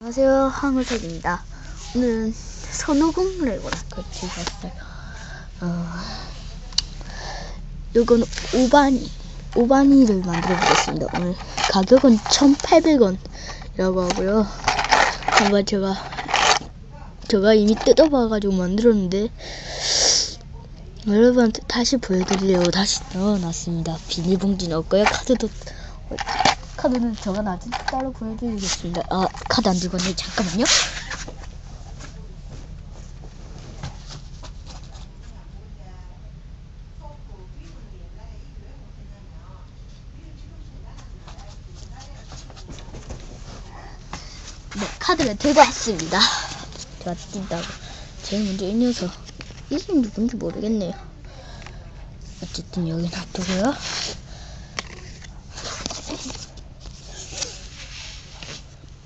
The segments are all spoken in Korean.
안녕하세요. 황우석입니다. 오늘은 선호공 레고를 같이 봤어요. 어, 이건 오바니 오바니를 만들어 보겠습니다. 오늘 가격은 1800원이라고 하고요. 한번 제가 제가 이미 뜯어봐 가지고 만들었는데 여러분한테 다시 보여드리려고 다시 넣어놨습니다. 비닐봉지 넣었고요. 카드도 카드는 제가 나중에 따로 보여드리겠습니다. 아, 카드 안 들고 왔네. 잠깐만요. 네, 카드를 들고 왔습니다. 제가 뛴다고. 제일 먼저 이 녀석. 이름 누군지 모르겠네요. 어쨌든 여기 놔두고요.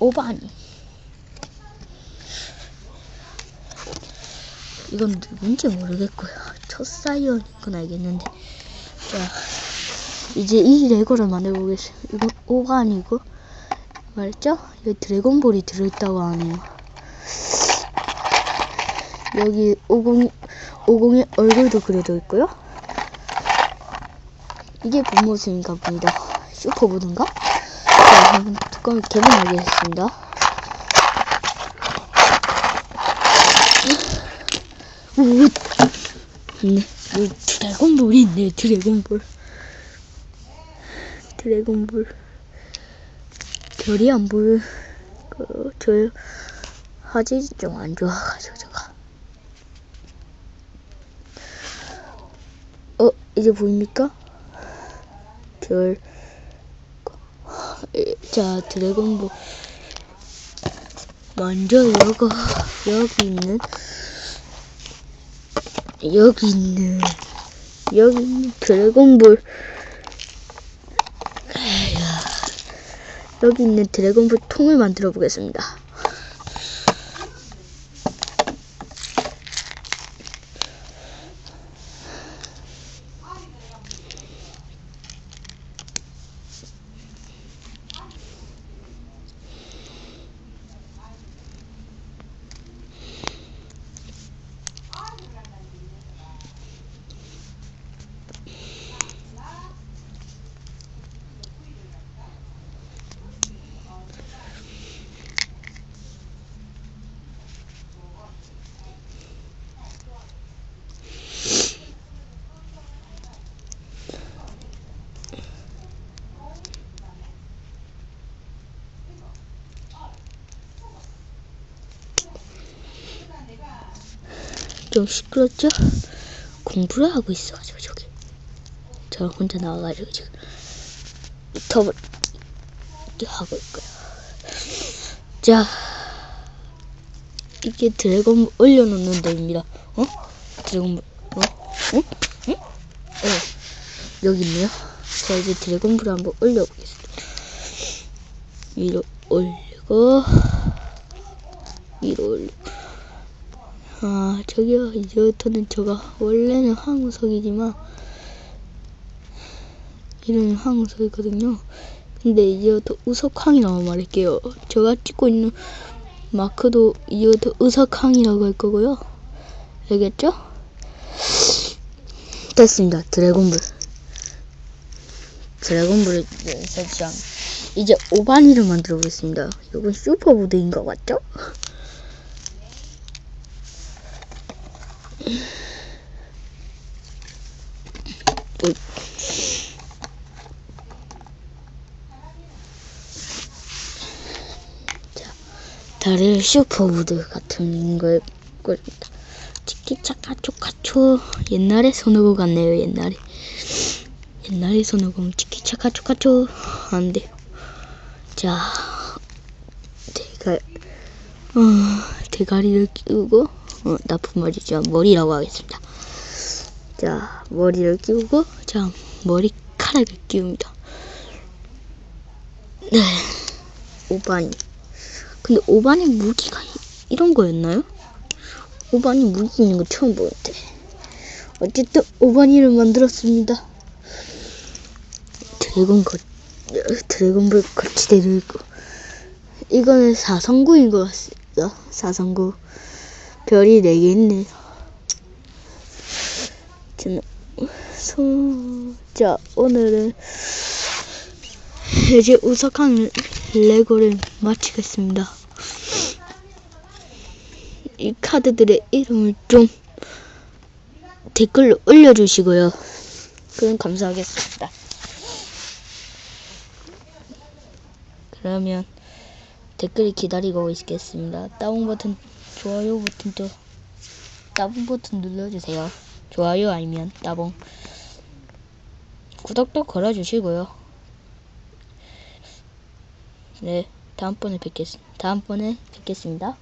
오바니. 이건 누군지 모르겠고요. 첫 사이언인 건 알겠는데. 자, 이제 이 레고를 만들어 보겠습니다. 이건 오바니고, 말했죠? 여기 드래곤볼이 들어있다고 하네요. 여기 50, 50의 얼굴도 그려져 있고요. 이게 본 모습인가 봅니다. 슈퍼보드인가? 자, 한번 뚜껑을 개봉하겠습니다. 오, 네, 드래곤볼이 있네요, 드래곤볼. 드래곤볼. 별이 안 보여. 그, 저, 화질이 좀 안 좋아가지고, 제가. 어, 이제 보입니까? 별. 자, 드래곤볼. 먼저 이거, 여기 있는, 여기 있는, 여기 있는 드래곤볼. 여기 있는 드래곤볼 통을 만들어 보겠습니다. 좀 시끄럽죠? 공부를 하고 있어가지고 저기 저 혼자 나와가지고 지금 유튜브 이렇게 하고 있고요 자 이게 드래곤 올려놓는 데입니다 어? 드래곤 어? 응? 응? 어 여기 있네요 자 이제 드래곤불을 한번 올려보겠습니다 위로 올리고 위로 올리고 아, 저기요, 이제부터는 제가 원래는 황우석이지만, 이름이 황우석이거든요. 근데 이제부터 우석항이라고 말할게요. 제가 찍고 있는 마크도 이제부터 우석항이라고 할 거고요. 알겠죠? 됐습니다. 드래곤볼. 드래곤볼을 설치한. 이제 오바니를 만들어 보겠습니다. 이건 슈퍼보드인 것 같죠? 자, 다른 슈퍼보드 같은 걸 꿀입니다. 치키차카 초카초 옛날에 손오공 같네요 옛날에 옛날에 손오공 치키차카 초카초 안 돼요. 자, 대가 어, 대가리를 끼우고 어, 나쁜 말이죠 머리라고 하겠습니다. 자, 머리를 끼우고, 자, 머리카락을 끼웁니다. 네, 오바니. 근데 오바니 무기가 이- 이런 거였나요? 오바니 무기 있는 거 처음 보는데. 어쨌든 오바니를 만들었습니다. 드래곤 거, 드래곤볼 거치대도 있고, 이거는 4성구인 것 같습니다. 4성구. 별이 4개 있네요. 저는, 손, 자, 오늘은 이제 우석한 레고를 마치겠습니다. 이 카드들의 이름을 좀 댓글로 올려주시고요. 그럼 감사하겠습니다. 그러면 댓글 기다리고 있겠습니다. 다운 버튼, 좋아요 버튼도 따봉 버튼 눌러주세요. 좋아요 아니면 따봉. 구독도 걸어주시고요. 네, 다음번에 뵙겠습니다. 다음번에 뵙겠습니다.